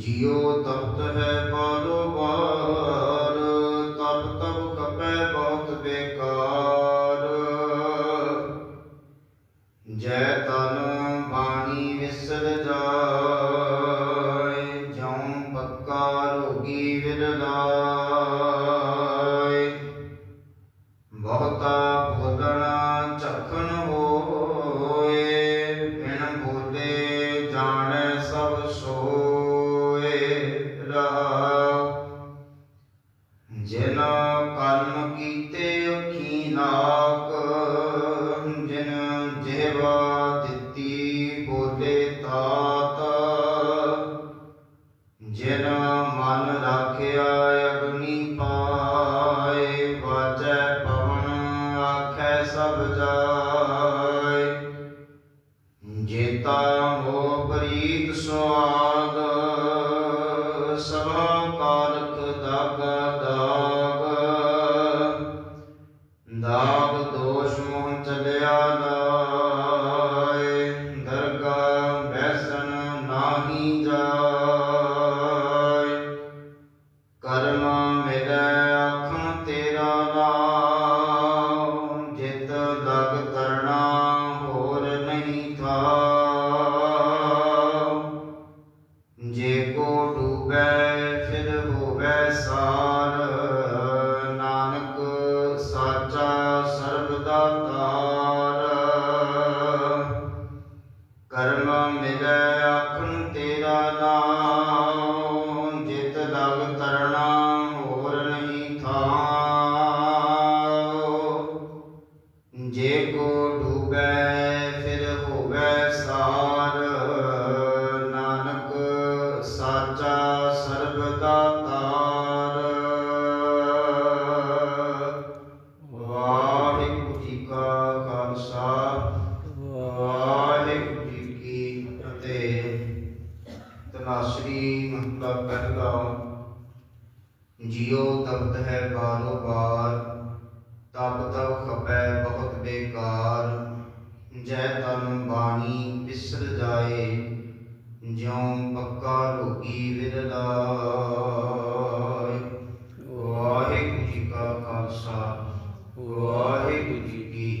ਜਿਉ ਤਪਤ ਹੈ ਬਾਲੋ ਬਾਰ ਤਪ ਤਪ ਕਪੈ ਬਹੁਤ ਬੇਕਾਰ। ਜੈ ਤਨ ਬਾਣੀ ਵਿਸਰ ਜਾਏ, ਜਉ ਪੱਕਾ ਰੋਗੀ ਵਿਦ ਬਹੁਤਾ ਬੋਲਣਾ ਚਖਣ ਹੋਏ, ਬਿਨ ਬੋਲੇ ਜਾਣੈ ਸਭ ਸੋ ਕਰਮ ਕੀਤੇ ਅਖੀ ਨਾਕ, ਜਿਨ ਜਿਹਵਾ ਦਿੱਤੀ ਬੋਲੇ ਤਾਤ। ਜਿਨ ਮਨ ਰੱਖਿਆ ਅਗਨੀ ਪਾਏ ਵਾਜੈ ਪਵਨ ਆਖੈ ਸਭ ਜਾਏ। ਜੇਤਾ ਮੋ ਪ੍ਰੀਤ ਸੁਆ ਨਾਗ ਜੇ ਕੋ ਡੂਬੈ ਫਿਰ ਹੋਵੇ ਸਾਰ ਮਹਲਾ ਪਹਿਲਾ। ਜਿਉ ਤਪਤ ਹੈ ਬਾਰੋ ਬਾਰ ਤਪ ਤਪ ਖਪੈ ਬਹੁਤ ਬੇਕਾਰ। ਜੈ ਤਨ ਬਾਣੀ ਵਿਸਰ ਜਾਏ, ਜਿਉ ਪੱਕਾ ਰੋਗੀ ਵਿਰਲਾਏ। ਵਾਹਿਗੁਰੂ ਜੀ ਕਾ ਖਾਲਸਾ, ਵਾਹਿਗੁਰੂ ਜੀ ਕੀ